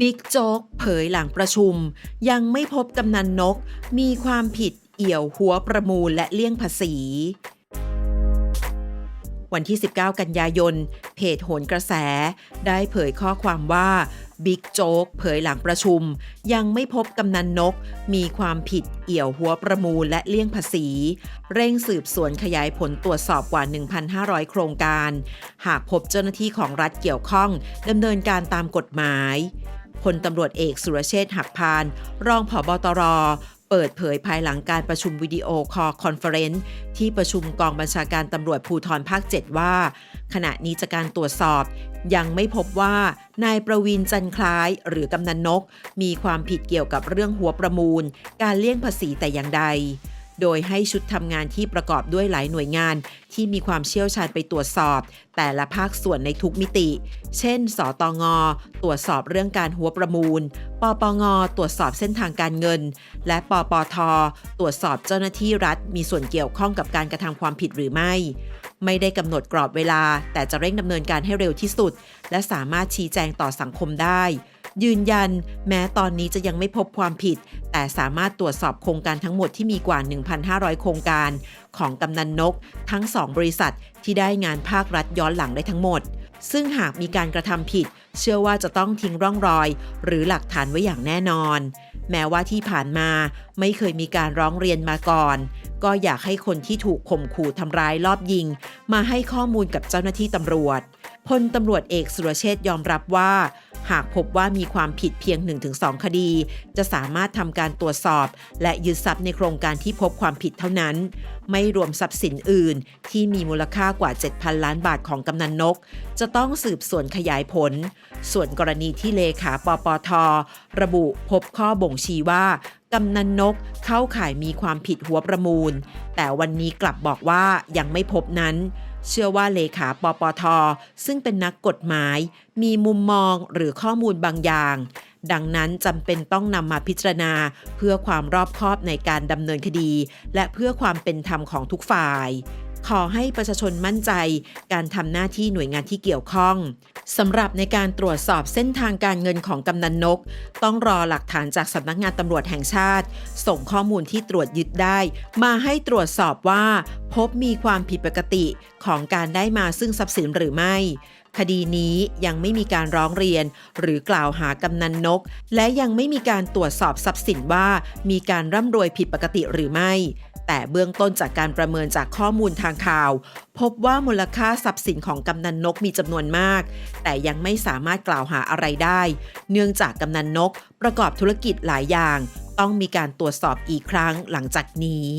บิ๊กโจ๊กเผยหลังประชุม ยังไม่พบกำนันนก มีความผิดเอี่ยวหัวประมูลและเลี่ยงภาษี วันที่ 19 กันยายน เพจโหนกระแส ได้เผยข้อความว่าบิ๊กโจ๊กเผยหลังประชุม ยังไม่พบกำนันนก มีความผิดเอี่ยวหัวประมูลและเลี่ยงภาษี เร่งสืบสวนขยายผลตรวจสอบกว่า 1,500 โครงการ หากพบเจ้าหน้าที่ของรัฐเกี่ยวข้องดำเนินการตามกฎหมาย พลตำรวจเอกสุรเชษฐ์หักพาน รองผบตร เปิดเผยภายหลังการประชุมวิดีโอคอลคอนเฟอเรนซ์ที่ประชุมกองบัญชาการตำรวจภูธรภาค 7 ว่า ขณะนี้จากการตรวจสอบ ยังไม่พบว่านายประวินจันคล้าย หรือกำนันนก มีความผิดเกี่ยวกับเรื่องหัวประมูล การเลี่ยงภาษีแต่อย่างใด โดยให้ชุดทำงานที่ประกอบด้วยหลายหน่วยงาน ที่มีความเชี่ยวชาญไปตรวจสอบ แต่ละภาคส่วนในทุกมิติ เช่น สตง ตรวจสอบเรื่องการหัวประมูล ปปง ตรวจสอบเส้นทางการเงิน และปปท ตรวจสอบเจ้าหน้าที่รัฐ มีส่วนเกี่ยวข้องกับการกระทำความผิดหรือไม่ ไม่ได้กำหนดกรอบเวลา แต่จะเร่งดำเนินการให้เร็วที่สุด และสามารถชี้แจงต่อสังคมได้ ยืนยัน แม้ตอนนี้จะยังไม่พบความผิด แต่สามารถตรวจสอบโครงการทั้งหมดที่มีกว่า 1,500 โครงการ ของกำนันนก ทั้ง 2 บริษัทที่ได้งานภาครัฐย้อนหลังได้ทั้งหมด ซึ่งหากมีการกระทำผิด เชื่อว่าจะต้องทิ้งร่องรอย หรือหลักฐานไว้อย่างแน่นอน แม้ว่าที่ผ่านมาไม่เคยมีการร้องเรียนมาก่อน ก็อยากให้คนที่ถูกข่มขู่ทำร้ายรอบยิง มาให้ข้อมูลกับเจ้าหน้าที่ตำรวจพลตำรวจเอกสุรเชษยอมรับว่า หากพบว่ามีความผิดเพียง 1-2 คดี จะสามารถทำการตรวจสอบ และยึดทรัพย์ในโครงการที่พบความผิดเท่านั้น ไม่รวมทรัพย์สินอื่น ที่มีมูลค่ากว่า 7,000 ล้านบาทของกำนันนก จะต้องสืบสวนขยายผล ส่วนกรณีที่เลขาปปท ระบุพบข้อบ่งชี้ว่ากำนันนกเข้าข่ายมีความผิดหัวประมูล แต่วันนี้กลับบอกว่ายังไม่พบนั้น เชื่อว่าเลขาปปท ซึ่งเป็นนักกฎหมาย มีมุมมองหรือข้อมูลบางอย่าง ดังนั้นจำเป็นต้องนำมาพิจารณาเพื่อความรอบคอบในการดำเนินคดี และเพื่อความเป็นธรรมของทุกฝ่าย ขอให้ประชาชนมั่นใจ การทำหน้าที่หน่วยงานที่เกี่ยวข้อง สำหรับในการตรวจสอบเส้นทางการเงินของกำนันนก ต้องรอหลักฐานจากสำนักงานตำรวจแห่งชาติ ส่งข้อมูลที่ตรวจยึดได้ มาให้ตรวจสอบว่า พบมีความผิดปกติของการได้มาซึ่งทรัพย์สินหรือไม่ คดีนี้ยังไม่มีการร้องเรียน หรือกล่าวหากำนันนก และยังไม่มีการตรวจสอบทรัพย์สินว่า มีการร่ำรวยผิดปกติหรือไม่ แต่เบื้องต้นจากการประเมินจากข้อมูลทางข่าว พบว่ามูลค่าทรัพย์สินของกำนันนกมีจำนวนมาก แต่ยังไม่สามารถกล่าวหาอะไรได้ เนื่องจากกำนันนกประกอบธุรกิจหลายอย่าง ต้องมีการตรวจสอบอีกครั้งหลังจากนี้